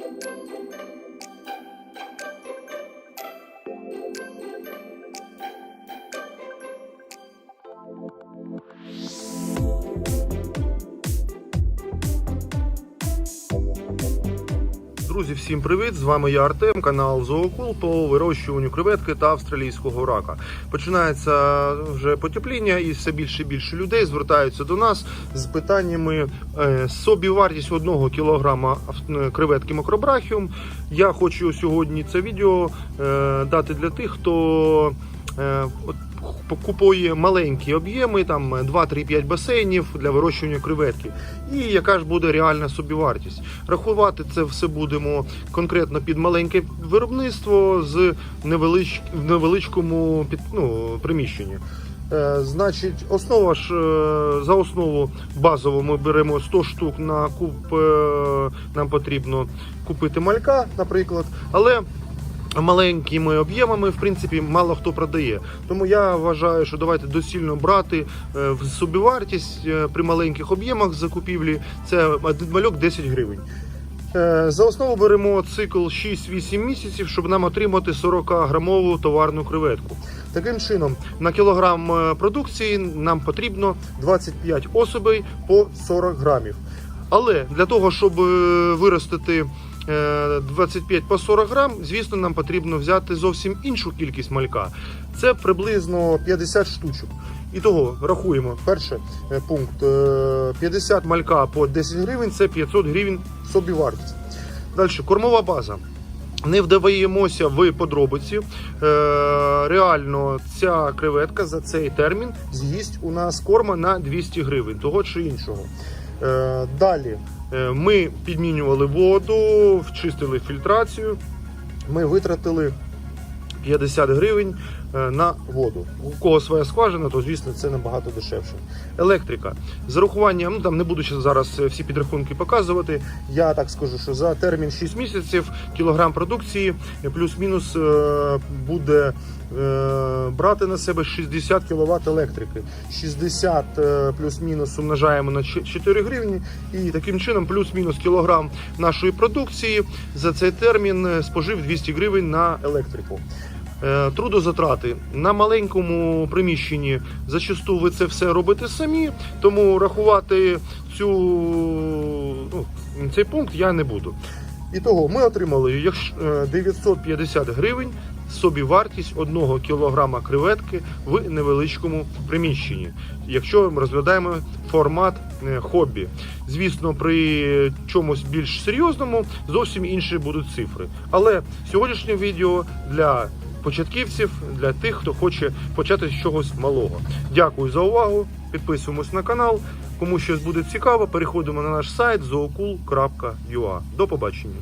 Thank you. Друзі, всім привіт! З вами я Артем, канал Зоокул по вирощуванню креветки та австралійського рака. Починається вже потепління, і все більше і більше людей звертаються до нас з питаннями е, собівартість одного кілограма креветки макробрахіум. Я хочу сьогодні це відео е, дати для тих, хто е, купує маленькі об'єми, там 2-3-5 басейнів для вирощування креветки. І яка ж буде реальна собівартість? Рахувати це все будемо конкретно під маленьке виробництво з невелич... в невеличкому під... ну, приміщенні. Е, значить, основа ж е, за основу базово ми беремо 100 штук на куб. Е, нам потрібно купити малька, наприклад, але маленькими об'ємами, в принципі, мало хто продає. Тому я вважаю, що давайте доцільно брати е, в собівартість е, при маленьких об'ємах закупівлі. Це один мальок 10 гривень. Е, За основу беремо цикл 6-8 місяців, щоб нам отримати 40-грамову товарну креветку. Таким чином, на кілограм продукції нам потрібно 25 особей по 40 грамів. Але для того, щоб виростити 25 по 40 грам, звісно, нам потрібно взяти зовсім іншу кількість малька. Це приблизно 50 штучок. І того рахуємо. Перший е, пункт е, 50 малька по 10 гривень це 500 гривень собівартість. Далі кормова база. Не вдаємо,ся в подробиці. Е, реально, ця креветка за цей термін з'їсть у нас корма на 200 гривень, того чи іншого. Е, далі е, ми підмінювали воду, вчистили фільтрацію. Ми витратили 50 гривень е, на воду. У кого своя скважина, то звісно це набагато дешевше. Електрика. З урахуванням, ну там не буду зараз е, всі підрахунки показувати. Я так скажу, що за термін 6 місяців кілограм продукції е, плюс-мінус буде брати на себе 60 кВт електрики. 60 е, плюс-мінус умножаємо на 4 гривні, і таким чином плюс-мінус кілограм нашої продукції за цей термін спожив 200 гривень на електрику. Е, Трудозатрати на маленькому приміщенні зачасту ви це все робите самі, тому рахувати цю ну, цей пункт я не буду. І того ми отримали е, 950 гривень собівартість 1 кілограма креветки в невеличкому приміщенні, якщо ми розглядаємо формат е, хобі. Звісно, при чомусь більш серйозному зовсім інші будуть цифри. Але сьогоднішнє відео для початківців, для тих, хто хоче почати з чогось малого. Дякую за увагу. Підписуємось на канал. Кому щось буде цікаво, переходимо на наш сайт zookul.ua. До побачення.